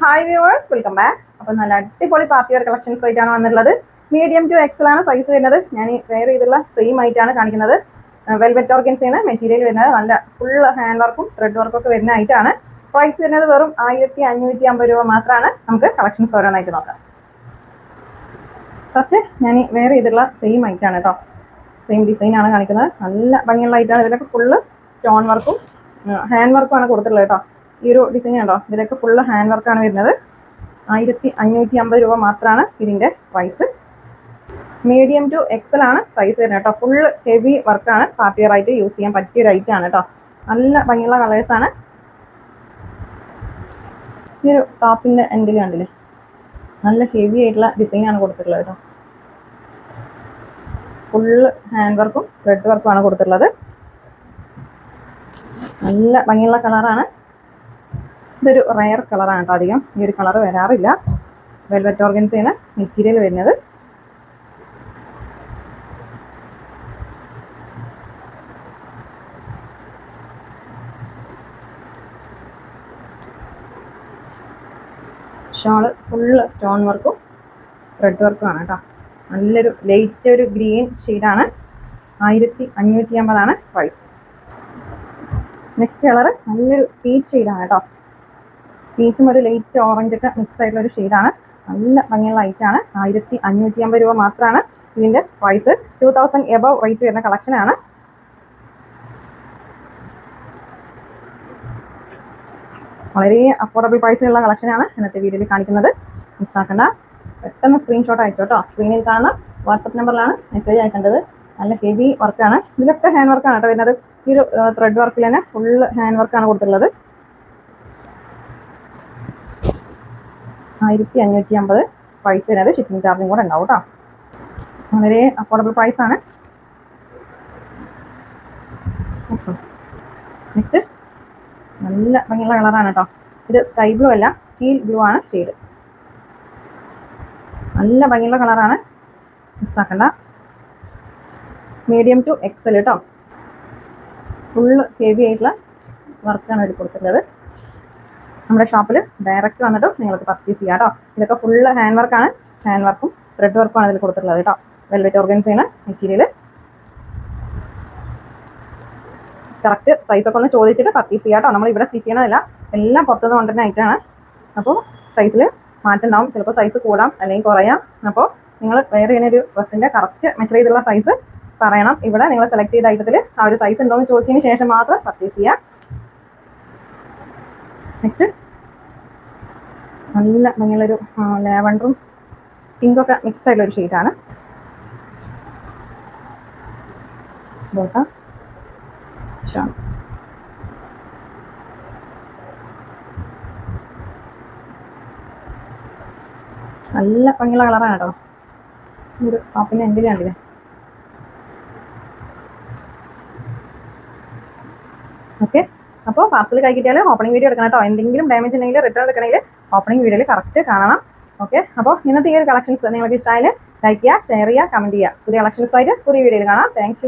Hi viewers welcome back അപ്പോൾ നല്ല അടിപൊളി പാർട്ടി വെയർ കളക്ഷൻസ് ആയിട്ടാണ് വന്നിട്ടുള്ളത്. മീഡിയം ടു എക്സൽ ആണ് സൈസ് വരുന്നത്. ഞാൻ വെയർ ചെയ്തുള്ള സെയിം ആയിട്ടാണ് കാണിക്കുന്നത്. വെൽവെറ്റ് ഓർഗൻസിയാണ് മെറ്റീരിയൽ വരുന്നത്. നല്ല ഫുൾ ഹാൻഡ് വർക്കും ത്രെഡ് വർക്കും ഒക്കെ വരുന്ന ആയിട്ടാണ് പ്രൈസ് വരുന്നത് വെറും ആയിരത്തി അഞ്ഞൂറ്റി അമ്പത് രൂപ മാത്രമാണ്. നമുക്ക് കളക്ഷൻസ് ഓരോന്നായിട്ട് നോക്കാം. ഫസ്റ്റ് ഞാൻ വെയർ ചെയ്തുള്ള സെയിം ആയിട്ടാണ് കേട്ടോ സെയിം ഡിസൈൻ ആണ് കാണിക്കുന്നത്. നല്ല ഭംഗിയുള്ള ആയിട്ടാണ് ഇതിലൊക്കെ ഫുള്ള് സ്റ്റോൺ വർക്കും ഹാൻഡ് വർക്കും ആണ് കൊടുത്തിട്ടുള്ളത് കേട്ടോ ഈ ഒരു ഡിസൈൻ കണ്ടോ? ഇതിലൊക്കെ ഫുള്ള് ഹാൻഡ് വർക്കാണ് വരുന്നത്. ആയിരത്തി അഞ്ഞൂറ്റി അമ്പത് രൂപ മാത്രമാണ് ഇതിന്റെ പ്രൈസ് മീഡിയം ടു എക്സൽ ആണ് സൈസ് വരുന്നത് കേട്ടോ. ഫുള്ള് ഹെവി വർക്കാണ് പാർട്ടി വെയർ ആയിട്ട് യൂസ് ചെയ്യാൻ പറ്റിയ ഒരു ഐറ്റം ആണ് കേട്ടോ. നല്ല ഭംഗിയുള്ള കളേഴ്സ് ആണ്. ഈ ഒരു ടോപ്പിന്റെ എൻഡിൽ കണ്ടില്ലേ? നല്ല ഹെവി ആയിട്ടുള്ള ഡിസൈനാണ് കൊടുത്തിട്ടുള്ളത് കേട്ടോ. ഫുള്ള് ഹാൻഡ് വർക്കും ത്രെഡ് വർക്കും ആണ് കൊടുത്തിട്ടുള്ളത്. നല്ല ഭംഗിയുള്ള കളറാണ് ഇതൊരു റയർ കളറാണ് കേട്ടോ അധികം. ഈ ഒരു കളർ വരാറില്ല. വെൽവെറ്റ് ഓർഗൻസിയാണ് മെറ്റീരിയൽ വരുന്നത്. ഷോൾ ഫുള്ള് സ്റ്റോൺ വർക്കും ത്രെഡ് വർക്കും ആണ് കേട്ടോ. നല്ലൊരു ലൈറ്റ് ഒരു ഗ്രീൻ ഷെയ്ഡാണ് ആയിരത്തി അഞ്ഞൂറ്റി അമ്പതാണ് പ്രൈസ് നെക്സ്റ്റ് കളർ നല്ലൊരു പീച്ച് ഷെയ്ഡാണ് കേട്ടോ. പീച്ചും ഒരു ലൈറ്റ് ഓറഞ്ച് ഒക്കെ മിക്സ് ആയിട്ടുള്ള ഒരു ഷെയ്ഡാണ് നല്ല ഭംഗിയുള്ള ലൈറ്റാണ് ആയിരത്തി അഞ്ഞൂറ്റി അമ്പത് രൂപ മാത്രമാണ് ഇതിന്റെ price two thousand above rate വരുന്ന കളക്ഷനാണ് വളരെ അഫോർഡബിൾ പ്രൈസിലുള്ള കളക്ഷനാണ് ഇന്നത്തെ വീഡിയോയിൽ കാണിക്കുന്നത്. മിസ്സാക്കണ്ട പെട്ടെന്ന് സ്ക്രീൻഷോട്ട് അയച്ചു കേട്ടോ. സ്ക്രീനിൽ കാണുന്ന വാട്സപ്പ് നമ്പറിലാണ് മെസ്സേജ് അയക്കേണ്ടത്. നല്ല ഹെവി വർക്കാണ് ഇതിലൊക്കെ ഹാൻഡ് വർക്കാണ് കേട്ടോ വരുന്നത്. ഈ ഒരു ത്രെഡ് വർക്കിൽ തന്നെ ഫുൾ ഹാൻഡ് വർക്കാണ് കൊടുത്തിട്ടുള്ളത്. ആയിരത്തി അഞ്ഞൂറ്റി അമ്പത് വരുന്നത് ഷിപ്പിംഗ് ചാർജും കൂടെ ഉണ്ടാവും കേട്ടോ വളരെ അഫോർഡബിൾ പ്രൈസ് ആണ്. നെക്സ്റ്റ് നല്ല ഭംഗിയുള്ള കളറാണ് കേട്ടോ ഇത് സ്കൈ ബ്ലൂ അല്ല ടീൽ ബ്ലൂ ആണ് ഷെയ്ഡ് നല്ല ഭംഗിയുള്ള കളറാണ് മിസ്സാക്കണ്ട മീഡിയം ടു എക്സൽ കേട്ടോ ഫുള്ള് ഹെവി ആയിട്ടുള്ള വർക്കാണ് ഇതിൽ കൊടുത്തിട്ടുള്ളത്. നമ്മുടെ ഷോപ്പിൽ ഡയറക്റ്റ് വന്നിട്ട് നിങ്ങൾക്ക് പർച്ചേസ് ചെയ്യാം കേട്ടോ ഇതൊക്കെ ഫുള്ള് ഹാൻഡ് വർക്കാണ് ഹാൻഡ് വർക്കും ത്രെഡ് വർക്കും ആണ് ഇതിൽ കൊടുത്തിട്ടുള്ളത് കേട്ടോ വെൽവെറ്റ് ഓർഗൻസയാണ് മെറ്റീരിയൽ കറക്റ്റ് സൈസൊക്കെ ഒന്ന് ചോദിച്ചിട്ട് പർച്ചേസ് ചെയ്യാം കേട്ടോ നമ്മൾ ഇവിടെ സ്റ്റിച്ച് ചെയ്യണതല്ല. എല്ലാം പുറത്തുനിന്ന് കൊണ്ടുവരുന്ന ഐറ്റമാണ് അപ്പോൾ സൈസിൽ മാറ്റം ഉണ്ടാവും ചിലപ്പോൾ സൈസ് കൂടാം അല്ലെങ്കിൽ കുറയാം. അപ്പോൾ നിങ്ങൾ വേറെ ഇങ്ങനെ ഒരു ഡ്രസ്സിന്റെ കറക്റ്റ് മെഷർ ചെയ്തുള്ള സൈസ് പറയണം. ഇവിടെ നിങ്ങൾ സെലക്ട് ചെയ്ത ഐറ്റത്തിൽ ആ ഒരു സൈസ് ഉണ്ടോ എന്ന് ചോദിച്ചതിന് ശേഷം മാത്രം പർച്ചേസ് ചെയ്യാം. നെക്സ്റ്റ് നല്ല ഭംഗിയുള്ളൊരു ലാവണ്ടറും പിങ്കൊക്കെ മിക്സ് ആയിട്ടുള്ളൊരു ഷെയ്ഡാണ് ബോട്ട ഷാം നല്ല ഭംഗിയുള്ള കളറാണ് കേട്ടോ. ഒരു പാപ്പിന്റെ എൻഡിൽ കണ്ടില്ലേ? ഓക്കെ അപ്പോൾ പാർസൽ കൈ ഓപ്പണിംഗ് വീഡിയോ എടുക്കണം കേട്ടോ. എന്തെങ്കിലും ഡാമേജ് ഉണ്ടെങ്കിൽ റിട്ടേൺ എടുക്കണമെങ്കിൽ ഓപ്പണിംഗ് വീഡിയോയിൽ കറക്റ്റ് കാണണം. ഓക്കെ അപ്പോൾ ഇന്നത്തെ ഈ ഒരു കളക്ഷൻസ് നിങ്ങൾക്ക് ഇഷ്ടമായാലും ലൈക്ക് ചെയ്യുക ഷെയർ ചെയ്യുക കമന്റ് ചെയ്യുക. പുതിയ കളക്ഷൻസ് ആയിട്ട് പുതിയ വീഡിയോയിൽ കാണാം. താങ്ക്